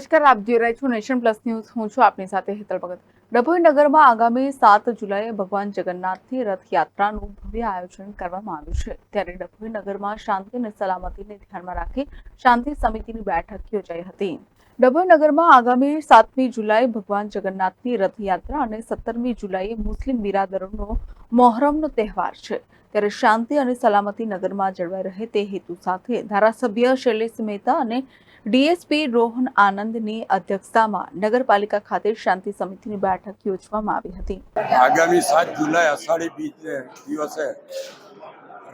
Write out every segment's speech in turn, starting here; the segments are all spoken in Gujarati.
નમસ્કાર, આપ જોઈ રહ્યા છો નેશન પ્લસ ન્યૂઝ. હું છું આપની સાથે હેતલ ભગત. ડભોઈ નગરમાં આગામી સાત જુલાઈએ ભગવાન જગન્નાથની રથયાત્રાનું ભવ્ય આયોજન કરવામાં આવ્યું છે. ત્યારે ડભોઈ નગરમાં શાંતિ અને સલામતીને ધ્યાનમાં રાખી શાંતિ સમિતિની બેઠક યોજાઈ હતી. ડભોઈ નગરમાં આગામી સાતમી જુલાઈ ભગવાન જગન્નાથની રથયાત્રા અને સત્તરમી જુલાઈએ મુસ્લિમ બિરાદરોનો મોહરમનો તહેવાર છે. ત્યારે શાંતિ અને સલામતી નગરમાં જળવાઈ રહે તે હેતુ સાથે ધારાસભ્ય શૈલેષ મહેતા અને ડીએસપી રોહન આનંદની અધ્યક્ષતામાં નગરપાલિકા ખાતે શાંતિ સમિતિની બેઠક યોજવામાં આવી હતી. આગામી સાત જુલાઈ અષાઢી બીજને દિવસે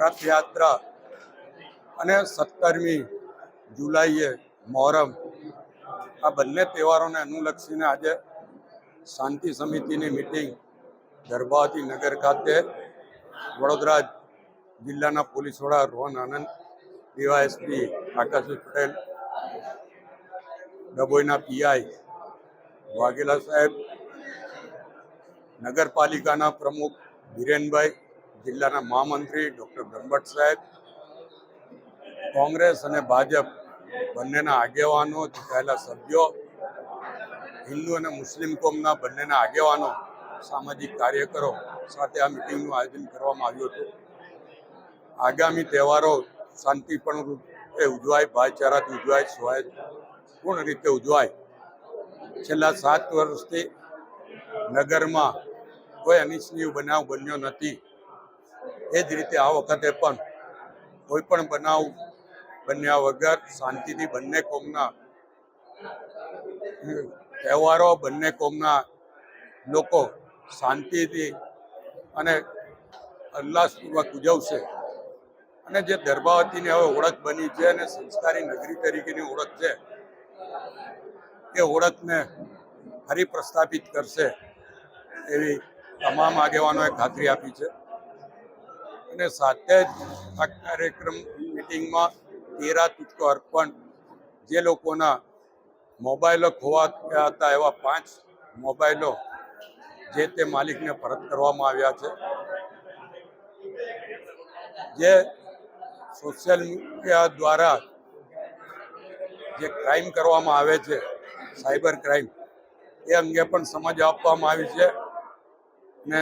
રથયાત્રા અને સત્તરમી જુલાઈએ મોહરમ આ બંને તહેવારોને અનુલક્ષીને આજે શાંતિ સમિતિની મિટિંગ ગર્ભાવતી નગર ખાતે વડોદરા જિલ્લાના પોલીસ વડા રોહન આનંદ ડીવાયએસપી આકાશી પટેલ, ડભોઈના પીઆઈ વાઘેલા સાહેબ, નગરપાલિકાના પ્રમુખ ધીરેનભાઈ, જિલ્લાના મહામંત્રી ડૉક્ટર બ્રહ્મભટ્ટ સાહેબ, કોંગ્રેસ અને ભાજપ બંનેના આગેવાનો ચૂંટાયેલા સભ્યો, હિન્દુ અને મુસ્લિમ કોમના બંનેના આગેવાનો, સામાજિક કાર્યકરો સાથે આ મિટિંગનું આયોજન કરવામાં આવ્યું હતું. આગામી તહેવારો શાંતિપૂર્ણ રૂપે ઉજવાય, ભાઈચારાથી ઉજવાય સ્વયંપૂર્ણ રીતે ઉજવાય. છેલ્લા સાત વર્ષથી નગરમાં કોઈ અનિચ્છનીય બનાવ બન્યો નથી. એ જ રીતે આ વખતે પણ કોઈ પણ બનાવ બન્યા વગર શાંતિથી બંને કોમના તહેવારો, બંને કોમના લોકો શાંતિથી અને ઉલ્લાસપૂર્વક ઉજવશે. અને જે દરબાવતીની હવે ઓળખ બની છે અને સંસ્કારી નગરી તરીકેની ઓળખ છે, એ ઓળખને ફરી પ્રસ્થાપિત કરશે એવી તમામ આગેવાનોએ ખાતરી આપી છે. અને સાથે જ આ કાર્યક્રમ મિટિંગમાં તેરા તુચકો અર્પણ જે લોકોના મોબાઈલો ખોવા ગયા હતા, એવા પાંચ મોબાઈલો જે તે માલિકને પરત કરવામાં આવ્યા છે. જે સોશિયલ મીડિયા દ્વારા જે ક્રાઇમ કરવામાં આવે છે સાયબર ક્રાઇમ એ અંગે પણ સમજ આપવામાં આવી છે ને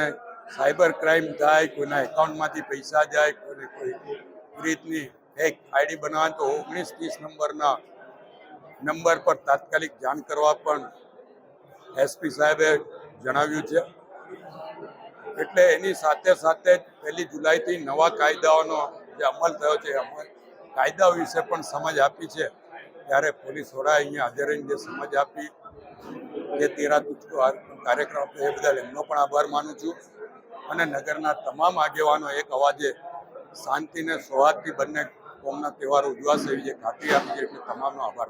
સાયબર ક્રાઇમ થાય કોઈના એકાઉન્ટમાંથી પૈસા જાય, કોઈને કોઈ રીતની એક આઈડી બનાવવા તો ઓગણીસ ત્રીસ નંબરના નંબર પર તાત્કાલિક જાણ કરવા પણ એસપી સાહેબે જણાવ્યું છે. એટલે એની સાથે સાથે પહેલી જુલાઈથી નવા કાયદાઓનો જે અમલ થયો છે અમલ કાયદા વિશે પણ સમજ આપી છે. ત્યારે પોલીસ વડાએ અહીંયા હાજર રહીને જે સમજ આપી, જે તેરા તુચકો કાર્યક્રમ એ બદલ એમનો પણ આભાર માનું છું. અને નગરના તમામ આગેવાનો એક અવાજે શાંતિને સૌહાર્દથી બંને કોમના તહેવાર ઉજવાશે એવી જે ખાતરી આપી છે એટલે તમામનો આભાર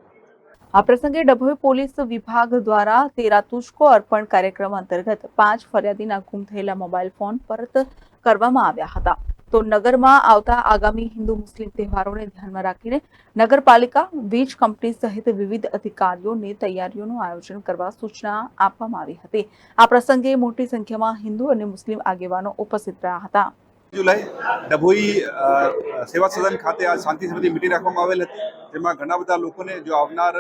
આ પ્રસંગે ડભોઈ પોલીસ વિભાગ દ્વારા તેરા તુષ્કો અર્પણ કાર્યક્રમ અંતર્ગત પાંચ ફરિયાદીના ગુમ થયેલા મોબાઈલ ફોન પરત કરવામાં આવ્યા હતા. તો નગરમાં આવતા આગામી હિન્દુ મુસ્લિમ તહેવારોને ધ્યાનમાં રાખીને નગરપાલિકા, વીજ કંપની સહિત વિવિધ અધિકારીઓને તૈયારીઓનું આયોજન કરવા સૂચના આપવામાં આવી હતી. આ પ્રસંગે મોટી સંખ્યામાં હિન્દુ અને મુસ્લિમ આગેવાનો ઉપસ્થિત રહ્યા હતા. જુલાઈ ડભોઈ સેવા સદન ખાતે આ શાંતિ સમિતિ મિટિંગ રાખવામાં આવેલ હતી. જેમાં ઘણા બધા લોકોને જો આવનાર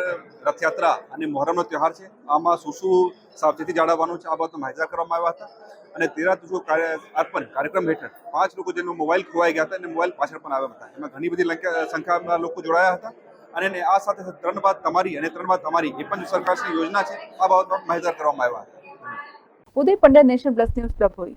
રથયાત્રા અને મોહરમનો તહેવાર છે, આમાં શું શું સાવચેતી જાળવવાનું છે, આ બાબતનો માહિતગાર કરવામાં આવ્યા હતા. અને તેરા તુજો અર્પણ કાર્યક્રમ હેઠળ પાંચ લોકો જેનો મોબાઈલ ખોવાઈ ગયા હતા અને મોબાઈલ પાછળ પણ આવ્યા હતા. એમાં ઘણી બધી સંખ્યામાં લોકો જોડાયા હતા. અને આ સાથે ત્રણ બાદ તમારી અને ત્રણ બાદ તમારી એ પણ સરકારની યોજના છે, આ બાબતમાં માહિતગાર કરવામાં આવ્યા હતા. Uday Pandya Nation Plus news Dabhoi.